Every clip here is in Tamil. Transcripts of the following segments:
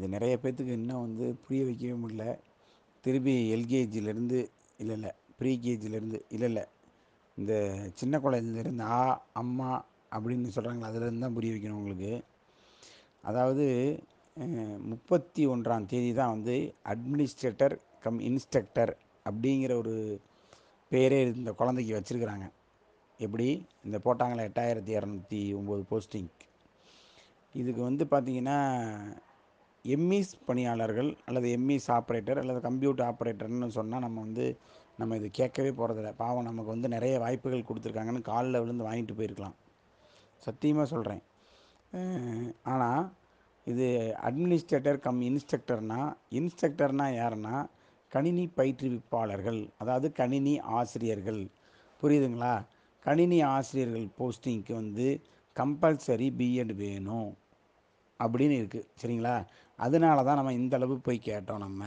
இது நிறைய பேர்த்துக்கு இன்னும் வந்து புரிய வைக்கவே முடியல. திருப்பி எல்கேஜிலேருந்து இல்லை இல்லை ப்ரீகேஜிலேருந்து இல்லை இல்லை. இந்த சின்ன குழந்தைலேருந்து ஆ அம்மா அப்படின்னு சொல்கிறாங்களா அதுலேருந்து தான் புரிய வைக்கணும் உங்களுக்கு. அதாவது முப்பத்தி ஒன்றாம் தேதி தான் வந்து அட்மினிஸ்ட்ரேட்டர் கம் இன்ஸ்ட்ரக்டர் அப்படிங்கிற ஒரு பேரே இந்த குழந்தைக்கு வச்சுருக்குறாங்க. எப்படி? இந்த போட்டாங்களே எட்டாயிரத்தி இரநூத்தி ஒம்பது போஸ்டிங். இதுக்கு வந்து பார்த்தீங்கன்னா எம்இஸ் பணியாளர்கள் அல்லது எம்இஸ் ஆப்ரேட்டர் அல்லது கம்ப்யூட்டர் ஆப்ரேட்டர்னு சொன்னால் நம்ம வந்து நம்ம இது கேட்கவே போகிறதில்ல பாவம் நமக்கு வந்து நிறைய வாய்ப்புகள் கொடுத்துருக்காங்கன்னு காலில் விழுந்து வாங்கிட்டு போயிருக்கலாம். சத்தியமாக சொல்கிறேன் ஆனால் இது அட்மினிஸ்ட்ரேட்டர் கம் இன்ஸ்ட்ரக்டர்னா இன்ஸ்ட்ரக்டர்னால் யாருன்னா கணினி பயிற்றுவிப்பாளர்கள் அதாவது கணினி ஆசிரியர்கள். புரியுதுங்களா? கணினி ஆசிரியர்கள் போஸ்டிங்க்கு வந்து கம்பல்சரி பிஎட் வேணும். அப்படின்னு இருக்குது சரிங்களா? அதனால தான் நம்ம இந்த அளவு போய் கேட்டோம் நம்ம.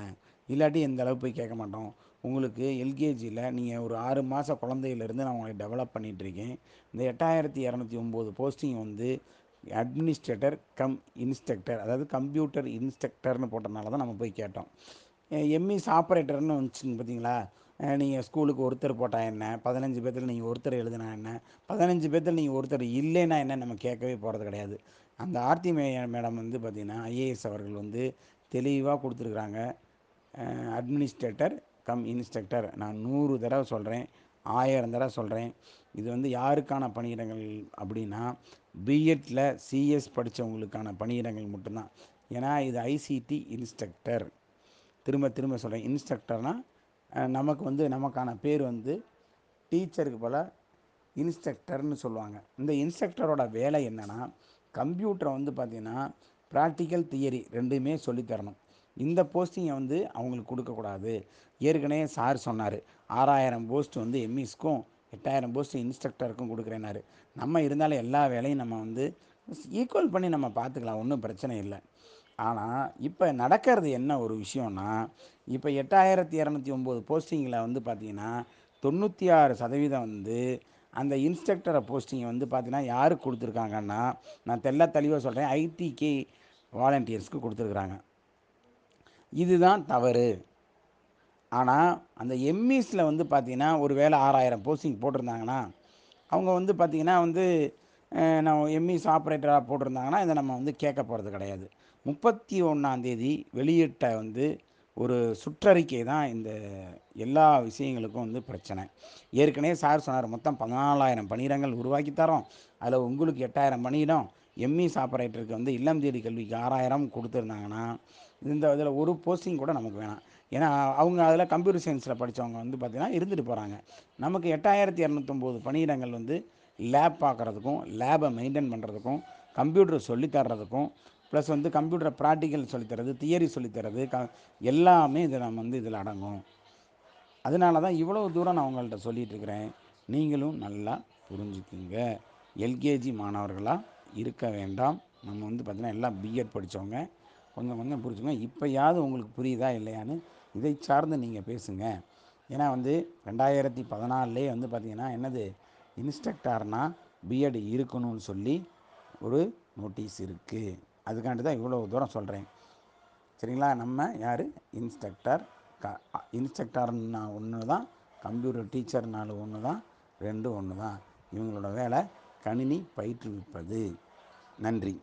இல்லாட்டி இந்த அளவு போய் கேட்க மாட்டோம். உங்களுக்கு எல்கேஜியில் நீங்கள் ஒரு ஆறு மாத குழந்தையிலேருந்து நான் உங்களை டெவலப் பண்ணிகிட்ருக்கேன் இந்த எட்டாயிரத்தி இரநூத்தி ஒம்பது போஸ்டிங் வந்து அட்மினிஸ்ட்ரேட்டர் கம் இன்ஸ்ட்ரக்டர் அதாவது கம்ப்யூட்டர் இன்ஸ்ட்ரக்டர்னு போட்டனால தான் நம்ம போய் கேட்டோம். எம்இஸ் ஆப்ரேட்டர்னு வந்துச்சுங்க பார்த்தீங்களா நீங்கள் ஸ்கூலுக்கு ஒருத்தர் போட்டால் என்ன? பதினஞ்சு பேர்த்தில் நீங்கள் ஒருத்தர் எழுதினா என்ன? பதினஞ்சு பேர்த்தில் நீங்கள் ஒருத்தர் இல்லைன்னா என்ன? நம்ம கேட்கவே போகிறது கிடையாது. அந்த ஆர்த்தி மே மேடம் வந்து பார்த்திங்கன்னா ஐஏஎஸ் அவர்கள் வந்து தெளிவாக கொடுத்துருக்குறாங்க. அட்மினிஸ்ட்ரேட்டர் கம் இன்ஸ்ட்ரக்டர் நான் நூறு தடவை சொல்கிறேன் ஆயிரம் தடவை சொல்கிறேன் இது வந்து யாருக்கான பணியிடங்கள் அப்படின்னா பிஎட்டில் சிஎஸ் படித்தவங்களுக்கான பணியிடங்கள் மட்டும்தான். ஏன்னா இது ஐசிடி இன்ஸ்ட்ரக்டர் திரும்ப திரும்ப சொல்கிறேன் இன்ஸ்ட்ரக்டர்னால் நமக்கு வந்து நமக்கான பேர் வந்து டீச்சருக்கு போல் இன்ஸ்ட்ரக்டர்னு சொல்லுவாங்க. இந்த இன்ஸ்ட்ரக்டரோட வேலை என்னென்னா கம்ப்யூட்டரை வந்து பார்த்திங்கன்னா ப்ராக்டிக்கல் தியரி ரெண்டுமே சொல்லித்தரணும் இந்த போஸ்டிங்கை வந்து அவங்களுக்கு கொடுக்கக்கூடாது. ஏற்கனவே சார் சொன்னார் ஆறாயிரம் போஸ்ட் வந்து எம்இஸ்க்கும் எட்டாயிரம் போஸ்ட் இன்ஸ்ட்ரக்டருக்கும் கொடுக்குறேன்னாரு. நம்ம இருந்தாலும் எல்லா வேலையும் நம்ம வந்து ஈக்குவல் பண்ணி நம்ம பார்த்துக்கலாம் ஒன்றும் பிரச்சனை இல்லை. ஆனால் இப்போ நடக்கிறது என்ன ஒரு விஷயம்னா இப்போ எட்டாயிரத்தி இரநூத்தி ஒம்பது போஸ்டிங்கில் வந்து பார்த்திங்கன்னா தொண்ணூற்றி ஆறு சதவீதம் வந்து அந்த இன்ஸ்ட்ரக்டரை போஸ்டிங்கை வந்து பார்த்தீங்கன்னா யாருக்கு கொடுத்துருக்காங்கன்னா நான் தெல்ல தெளிவாக சொல்கிறேன் ஐடிகே வாலண்டியர்ஸ்க்கு கொடுத்துருக்குறாங்க. இதுதான் தவறு. ஆனால் அந்த எம்இஸில் வந்து பார்த்திங்கன்னா ஒரு வேளை ஆறாயிரம் போஸ்டிங் போட்டிருந்தாங்கன்னா அவங்க வந்து பார்த்திங்கன்னா வந்து நான் எம்இஸ் ஆப்ரேட்டராக போட்டிருந்தாங்கன்னா இதை நம்ம வந்து கேட்க போகிறது கிடையாது. முப்பத்தி ஒன்றாந்தேதி வெளியிட்ட வந்து ஒரு சுற்றறிக்கை தான் இந்த எல்லா விஷயங்களுக்கும் வந்து பிரச்சனை. ஏற்கனவே சார் சொன்னார் மொத்தம் பதினாலாயிரம் பணியிடங்கள் உருவாக்கி தரோம். அதில் உங்களுக்கு எட்டாயிரம் பணியிடம் எம்இஸ் ஆப்ரேட்டருக்கு வந்து இல்லம் தேடி கல்விக்கு ஆறாயிரம் கொடுத்துருந்தாங்கன்னா இந்த இதில் ஒரு போஸ்டிங் கூட நமக்கு வேணாம். ஏன்னா அவங்க அதில் கம்ப்யூட்டர் சயின்ஸில் படித்தவங்க வந்து பார்த்திங்கன்னா இருந்துட்டு போகிறாங்க நமக்கு எட்டாயிரத்தி இரநூத்தொம்போது பணியிடங்கள் வந்து லேப் பார்க்குறதுக்கும் லேபை மெயின்டைன் பண்ணுறதுக்கும் கம்ப்யூட்டர் சொல்லித்தர்றதுக்கும் ப்ளஸ் வந்து கம்ப்யூட்டர் ப்ராக்டிக்கல் சொல்லித்தரது தியரி சொல்லித்தரது க எல்லாமே இதில் நம்ம வந்து இதில் அடங்கும். அதனால தான் இவ்வளோ தூரம் நான் உங்கள்கிட்ட சொல்லிகிட்டு இருக்கிறேன். நீங்களும் நல்லா புரிஞ்சுக்குங்க. எல்கேஜி மாணவர்களாக இருக்க வேண்டாம். நம்ம வந்து பார்த்திங்கன்னா எல்லாம் பிஎட் படித்தவங்க கொஞ்சம் கொஞ்சம் புரிச்சுங்க இப்போயாவது உங்களுக்கு புரியுதா இல்லையான்னு இதை சார்ந்து நீங்கள் பேசுங்க. ஏன்னா வந்து ரெண்டாயிரத்தி பதினாலே வந்து பார்த்திங்கன்னா என்னது? இன்ஸ்ட்ரக்டார்னால் பிஎட் இருக்கணும்னு சொல்லி ஒரு நோட்டீஸ் இருக்குது அதுக்காண்டி தான் இவ்வளோ தூரம் சொல்கிறேன் சரிங்களா? நம்ம யார்? இன்ஸ்ட்ரக்டர். க இன்ஸ்ட்ரக்டர்னா ஒன்று தான் கம்ப்யூட்டர் டீச்சர்னாலும் ஒன்று தான் ரெண்டும் ஒன்று தான் இவங்களோட வேலை கணினி பயிற்றுவிப்பது. நன்றி.